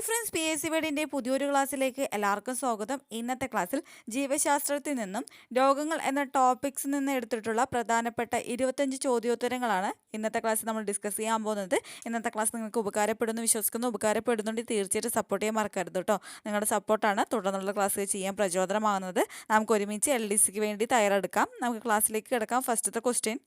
Hi friends P S C വേഡിന്റെ പുതിയൊരു ക്ലാസ്സിലേക്ക് എല്ലാവർക്കും സ്വാഗതം. ഇന്നത്തെ ക്ലാസ്സിൽ ജീവശാസ്ത്രത്തിൽ നിന്നും രോഗങ്ങൾ എന്ന ടോപ്പിക്സിൽ നിന്ന് എടുത്തിട്ടുള്ള പ്രധാനപ്പെട്ട ഇരുപത്തഞ്ച് ചോദ്യോത്തരങ്ങളാണ് ഇന്നത്തെ ക്ലാസ്സിൽ നമ്മൾ ഡിസ്കസ് ചെയ്യാൻ പോകുന്നത്. ഇന്നത്തെ ക്ലാസ് നിങ്ങൾക്ക് ഉപകാരപ്പെടുന്നു വിശ്വസിക്കുന്നു ഉപകാരപ്പെടുന്നുണ്ട്. തീർച്ചയായിട്ടും സപ്പോർട്ട് ചെയ്യാൻ മറക്കരുത് കേട്ടോ നിങ്ങളുടെ സപ്പോർട്ടാണ് തുടർന്നുള്ള ക്ലാസ് ചെയ്യാൻ പ്രചോദനമാകുന്നത്. നമുക്ക് ഒരുമിച്ച് എൽ ഡി സിക്ക് വേണ്ടി തയ്യാറെടുക്കാം. നമുക്ക് ക്ലാസ്സിലേക്ക് കിടക്കാം. ഫസ്റ്റത്തെ ക്വസ്റ്റ്യൻ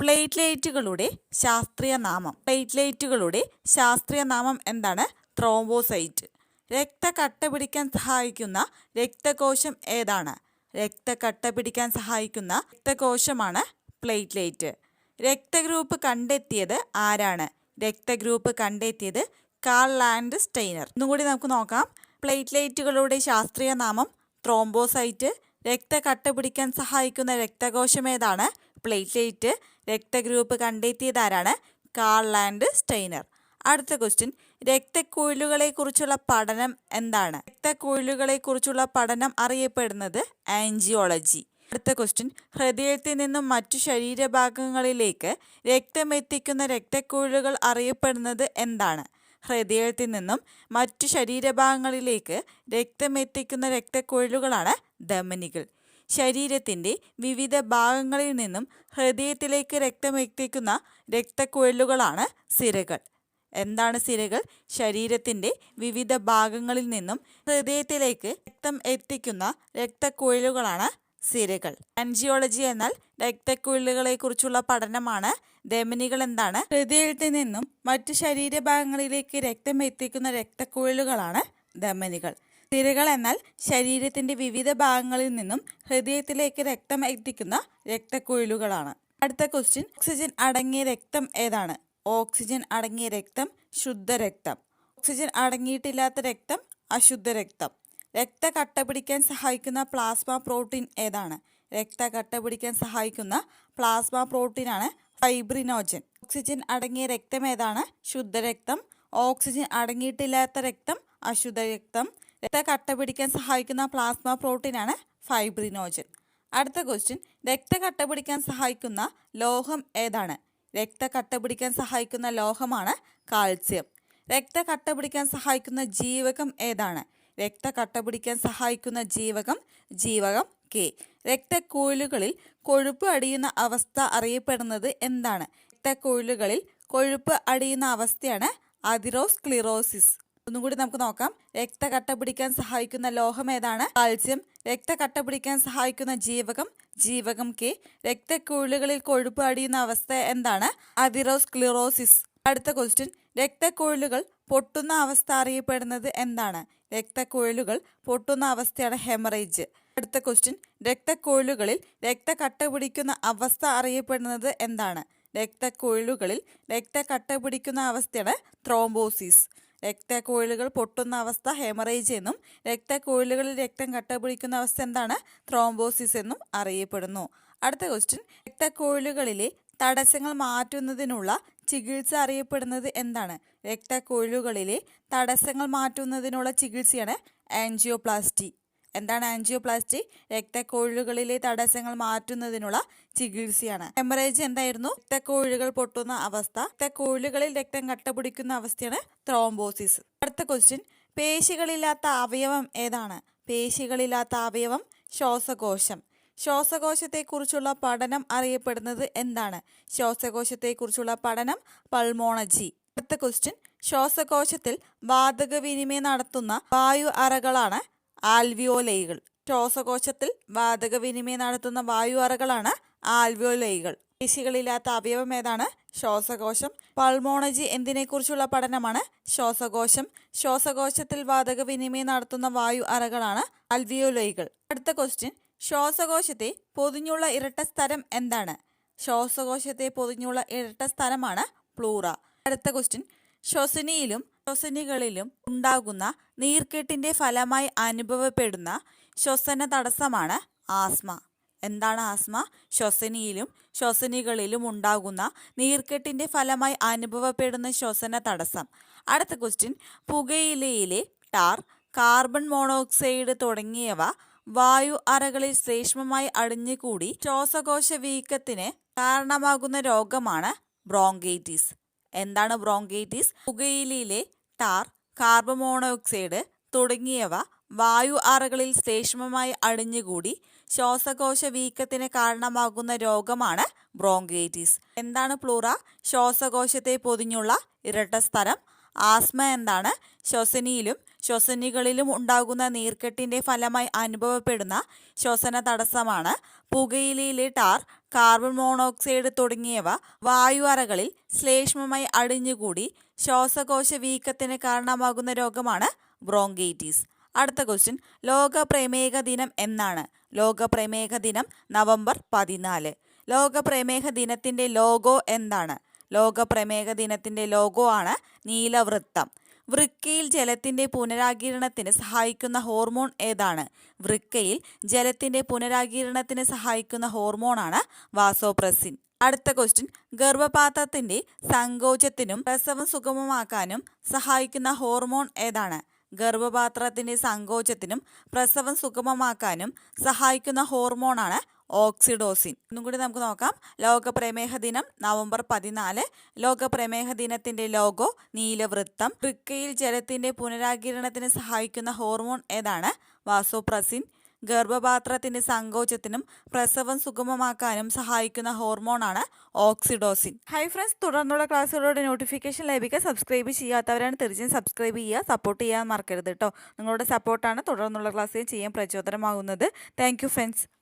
പ്ലേറ്റ്ലേറ്റുകളുടെ ശാസ്ത്രീയ നാമം. പ്ലേറ്റ്ലേറ്റുകളുടെ ശാസ്ത്രീയ നാമം എന്താണ്? ത്രോംബോസൈറ്റ്. രക്തക്കട്ട പിടിക്കാൻ സഹായിക്കുന്ന രക്തകോശം ഏതാണ്? രക്തക്കട്ട പിടിക്കാൻ സഹായിക്കുന്ന രക്തകോശമാണ് പ്ലേറ്റ്ലേറ്റ്. രക്തഗ്രൂപ്പ് കണ്ടെത്തിയത് ആരാണ്? രക്തഗ്രൂപ്പ് കണ്ടെത്തിയത് കാൾ ലാൻഡ് സ്റ്റെയ്നർ ഒന്നുകൂടി നമുക്ക് നോക്കാം. പ്ലേറ്റ്ലേറ്റുകളുടെ ശാസ്ത്രീയ നാമം ത്രോംബോസൈറ്റ്. രക്തക്കട്ട പിടിക്കാൻ സഹായിക്കുന്ന രക്തകോശം ഏതാണ്? പ്ലേറ്റ്ലേറ്റ്. രക്തഗ്രൂപ്പ് കണ്ടെത്തിയതാരാണ് കാൾ ലാൻഡ് സ്റ്റെയ്നർ അടുത്ത ക്വസ്റ്റ്യൻ രക്തക്കുഴലുകളെക്കുറിച്ചുള്ള പഠനം എന്താണ്? രക്തക്കുഴലുകളെക്കുറിച്ചുള്ള പഠനം അറിയപ്പെടുന്നത് ആൻജിയോളജി അടുത്ത ക്വസ്റ്റ്യൻ ഹൃദയത്തിൽ നിന്നും മറ്റു ശരീരഭാഗങ്ങളിലേക്ക് രക്തം എത്തിക്കുന്ന രക്തക്കുഴലുകൾ അറിയപ്പെടുന്നത് എന്താണ്? ഹൃദയത്തിൽ നിന്നും മറ്റു ശരീരഭാഗങ്ങളിലേക്ക് രക്തം എത്തിക്കുന്ന രക്തക്കുഴലുകളാണ് ധമനികൾ. ശരീരത്തിന്റെ വിവിധ ഭാഗങ്ങളിൽ നിന്നും ഹൃദയത്തിലേക്ക് രക്തം എത്തിക്കുന്ന രക്തക്കുഴലുകളാണ് സിരകൾ. എന്താണ് സിരകൾ? ശരീരത്തിന്റെ വിവിധ ഭാഗങ്ങളിൽ നിന്നും ഹൃദയത്തിലേക്ക് രക്തം എത്തിക്കുന്ന രക്തക്കുഴലുകളാണ് സിരകൾ. ആൻജിയോളജി എന്നാൽ രക്തക്കുഴലുകളെ കുറിച്ചുള്ള പഠനമാണ്. ധമനികൾ എന്താണ്? ഹൃദയത്തിൽ നിന്നും മറ്റു ശരീരഭാഗങ്ങളിലേക്ക് രക്തം എത്തിക്കുന്ന രക്തക്കുഴലുകളാണ് ധമനികൾ. സിരകൾ എന്നാൽ ശരീരത്തിന്റെ വിവിധ ഭാഗങ്ങളിൽ നിന്നും ഹൃദയത്തിലേക്ക് രക്തം എത്തിക്കുന്ന രക്തക്കുഴലുകളാണ്. അടുത്ത ക്വസ്റ്റ്യൻ ഓക്സിജൻ അടങ്ങിയ രക്തം ഏതാണ്? ഓക്സിജൻ അടങ്ങിയ രക്തം ശുദ്ധരക്തം ഓക്സിജൻ അടങ്ങിയിട്ടില്ലാത്ത രക്തം അശുദ്ധ രക്തം. രക്ത കട്ട പിടിക്കാൻ സഹായിക്കുന്ന പ്ലാസ്മ പ്രോട്ടീൻ ഏതാണ്? രക്ത കട്ട പിടിക്കാൻ സഹായിക്കുന്ന പ്ലാസ്മ പ്രോട്ടീൻ ആണ് ഫൈബ്രിനോജൻ. ഓക്സിജൻ അടങ്ങിയ രക്തം ഏതാണ്? ശുദ്ധരക്തം ഓക്സിജൻ അടങ്ങിയിട്ടില്ലാത്ത രക്തം അശുദ്ധ രക്തം. രക്ത കട്ട പിടിക്കാൻ സഹായിക്കുന്ന പ്ലാസ്മ പ്രോട്ടീൻ ആണ് ഫൈബ്രിനോജൻ. അടുത്ത ക്വസ്റ്റ്യൻ രക്ത കട്ട പിടിക്കാൻ സഹായിക്കുന്ന ലോഹം ഏതാണ്? രക്ത കട്ട പിടിക്കാൻ സഹായിക്കുന്ന ലോഹമാണ് കാൽസ്യം. രക്ത കട്ട പിടിക്കാൻ സഹായിക്കുന്ന ജീവകം ഏതാണ്? രക്ത കട്ട പിടിക്കാൻ സഹായിക്കുന്ന ജീവകം ജീവകം കെ. രക്തക്കുഴലുകളിൽ കൊഴുപ്പ് അടിയുന്ന അവസ്ഥ അറിയപ്പെടുന്നത് എന്താണ്? രക്തക്കുഴലുകളിൽ കൊഴുപ്പ് അടിയുന്ന അവസ്ഥയാണ് അതിറോസ് അതിറോസ്ക്ലിറോസിസ്. ഒന്നും കൂടി നമുക്ക് നോക്കാം. രക്തകട്ട പിടിക്കാൻ സഹായിക്കുന്ന ലോഹം ഏതാണ്? കാൽസ്യം. രക്തകട്ട പിടിക്കാൻ സഹായിക്കുന്ന ജീവകം ജീവകം കെ. രക്തക്കുഴലുകളിൽ കൊഴുപ്പ് അടിയുന്ന അവസ്ഥ എന്താണ്? അതിറോസ്ക്ലിറോസിസ് അടുത്ത ക്വസ്റ്റ്യൻ രക്തക്കുഴലുകൾ പൊട്ടുന്ന അവസ്ഥ അറിയപ്പെടുന്നത് എന്താണ്? രക്തക്കുഴലുകൾ പൊട്ടുന്ന അവസ്ഥയാണ് ഹെമറേജ്. അടുത്ത ക്വസ്റ്റ്യൻ രക്തക്കുഴലുകളിൽ രക്തക്കട്ട പിടിക്കുന്ന അവസ്ഥ അറിയപ്പെടുന്നത് എന്താണ്? രക്തക്കുഴലുകളിൽ രക്തക്കട്ട പിടിക്കുന്ന അവസ്ഥയാണ് ത്രോംബോസിസ് രക്തക്കുഴലുകൾ പൊട്ടുന്ന അവസ്ഥ ഹെമറേജ് എന്നും രക്തക്കുഴലുകളിൽ രക്തം കട്ടപിടിക്കുന്ന അവസ്ഥ എന്താണ്? ത്രോംബോസിസ് എന്നും അറിയപ്പെടുന്നു. അടുത്ത ക്വസ്റ്റ്യൻ രക്തക്കുഴലുകളിലെ തടസ്സങ്ങൾ മാറ്റുന്നതിനുള്ള ചികിത്സ അറിയപ്പെടുന്നത് എന്താണ്? രക്തക്കുഴലുകളിലെ തടസ്സങ്ങൾ മാറ്റുന്നതിനുള്ള ചികിത്സയാണ് ആൻജിയോപ്ലാസ്റ്റി. എന്താണ് ആൻജിയോപ്ലാസ്റ്റി? രക്തക്കോഴികളിലെ തടസ്സങ്ങൾ മാറ്റുന്നതിനുള്ള ചികിത്സയാണ്. ഹെമറേജ് എന്തായിരുന്നു? രക്തക്കുഴലുകൾ പൊട്ടുന്ന അവസ്ഥ. രക്തക്കോഴികളിൽ രക്തം കട്ടപിടിക്കുന്ന അവസ്ഥയാണ് ത്രോംബോസിസ്. അടുത്ത ക്വസ്റ്റ്യൻ പേശികളില്ലാത്ത അവയവം ഏതാണ്? പേശികളില്ലാത്ത അവയവം ശ്വാസകോശം. ശ്വാസകോശത്തെക്കുറിച്ചുള്ള പഠനം അറിയപ്പെടുന്നത് എന്താണ്? ശ്വാസകോശത്തെക്കുറിച്ചുള്ള പഠനം പൾമോണജി അടുത്ത ക്വസ്റ്റ്യൻ ശ്വാസകോശത്തിൽ വാതക വിനിമയം നടത്തുന്ന വായു അറകളാണ് ആൽവിയോലൈകൾ. ശ്വാസകോശത്തിൽ വാതകവിനിമയം നടത്തുന്ന വായു അറകളാണ് ആൽവിയോലൈകൾ. പേശികളില്ലാത്ത അവയവം ഏതാണ്? ശ്വാസകോശം. പൾമോണജി എന്തിനെക്കുറിച്ചുള്ള പഠനമാണ്? ശ്വാസകോശം. ശ്വാസകോശത്തിൽ വാതകവിനിമയം നടത്തുന്ന വായു അറകളാണ് അൽവിയോലൈകൾ അടുത്ത ക്വസ്റ്റ്യൻ. ശ്വാസകോശത്തെ പൊതിഞ്ഞുള്ള ഇരട്ട സ്ഥലം എന്താണ്? ശ്വാസകോശത്തെ പൊതിഞ്ഞുള്ള ഇരട്ട സ്ഥലമാണ് പ്ലൂറ. അടുത്ത ക്വസ്റ്റ്യൻ. ശ്വസനിയിലും ശ്വസനികളിലും ഉണ്ടാകുന്ന നീർക്കെട്ടിന്റെ ഫലമായി അനുഭവപ്പെടുന്ന ശ്വസന തടസ്സമാണ് ആസ്മ. എന്താണ് ആസ്മ? ശ്വസനിയിലും ശ്വസനികളിലും ഉണ്ടാകുന്ന നീർക്കെട്ടിന്റെ ഫലമായി അനുഭവപ്പെടുന്ന ശ്വസന തടസ്സം അടുത്ത ക്വസ്റ്റ്യൻ പുകയിലയിലെ ടാർ കാർബൺ മോണോക്സൈഡ് തുടങ്ങിയവ വായു അറകളിൽ ശ്രേഷ്മമായി അടിഞ്ഞുകൂടി ശ്വാസകോശ വീക്കത്തിന് കാരണമാകുന്ന രോഗമാണ് ബ്രോങ്കൈറ്റിസ്. എന്താണ് ബ്രോങ്കൈറ്റിസ്? പുകയിലയിലെ ടാർ കാർബൺ മോണോക്സൈഡ് തുടങ്ങിയവ വായു അറകളിൽ ശ്ലേഷ്മമായി അടിഞ്ഞുകൂടി ശ്വാസകോശ വീക്കത്തിന് കാരണമാകുന്ന രോഗമാണ് ബ്രോങ്കൈറ്റിസ്. എന്താണ് പ്ലൂറ? ശ്വാസകോശത്തെ പൊതിഞ്ഞുള്ള ഇരട്ട സ്ഥലം ആസ്മ എന്താണ്? ശ്വസനിയിലും ശ്വസനികളിലും ഉണ്ടാകുന്ന നീർക്കെട്ടിന്റെ ഫലമായി അനുഭവപ്പെടുന്ന ശ്വസന തടസ്സമാണ്. പുകയിലയിലെ ടാർ കാർബൺ മോണോക്സൈഡ് തുടങ്ങിയവ വായു അറകളിൽ ശ്ലേഷ്മമായി അടിഞ്ഞുകൂടി ശ്വാസകോശ വീക്കത്തിന് കാരണമാകുന്ന രോഗമാണ് ബ്രോങ്കൈറ്റിസ്. അടുത്ത ക്വസ്റ്റ്യൻ ലോക പ്രമേഹ ദിനം എന്നാണ്. ലോക പ്രമേഹ ദിനം നവംബർ പതിനാല്. ലോക പ്രമേഹ ദിനത്തിന്റെ ലോഗോ എന്താണ്? ലോക പ്രമേഹ ദിനത്തിന്റെ ലോഗോ ആണ് നീലവൃത്തം. വൃക്കയിൽ ജലത്തിന്റെ പുനരാകിരണത്തിന് സഹായിക്കുന്ന ഹോർമോൺ ഏതാണ്? വൃക്കയിൽ ജലത്തിന്റെ പുനരാകിരണത്തിന് സഹായിക്കുന്ന ഹോർമോണാണ് വാസോപ്രസിൻ. അടുത്ത ക്വസ്റ്റ്യൻ. ഗർഭപാത്രത്തിന്റെ സങ്കോചത്തിനും പ്രസവം സുഗമമാക്കാനും സഹായിക്കുന്ന ഹോർമോൺ ഏതാണ്? ഗർഭപാത്രത്തിന്റെ സങ്കോചത്തിനും പ്രസവം സുഗമമാക്കാനും സഹായിക്കുന്ന ഹോർമോണാണ് ഓക്സിഡോസിൻ. ഒന്നും കൂടി നമുക്ക് നോക്കാം. ലോക പ്രമേഹ ദിനം നവംബർ പതിനാല്. ലോക പ്രമേഹ ദിനത്തിന്റെ ലോഗോ നീലവൃത്തം. വൃക്കയിൽ ജലത്തിന്റെ പുനരാകിരണത്തിന് സഹായിക്കുന്ന ഹോർമോൺ ഏതാണ്? വാസോപ്രസിൻ. ഗർഭപാത്രത്തിന്റെ സങ്കോചത്തിനും പ്രസവം സുഗമമാക്കാനും സഹായിക്കുന്ന ഹോർമോണാണ് ഓക്സിഡോസിൻ. ഹൈ ഫ്രണ്ട്സ് തുടർന്നുള്ള ക്ലാസ്സുകളുടെ നോട്ടിഫിക്കേഷൻ ലഭിക്കാൻ സബ്സ്ക്രൈബ് ചെയ്യാത്തവരാണ് തീർച്ചയായും സബ്സ്ക്രൈബ് ചെയ്യുക സപ്പോർട്ട് ചെയ്യാൻ മറക്കരുത് കേട്ടോ നിങ്ങളുടെ സപ്പോർട്ടാണ് തുടർന്നുള്ള ക്ലാസ്സിൽ ചെയ്യാൻ പ്രചോദനമാകുന്നത്. Thank friends.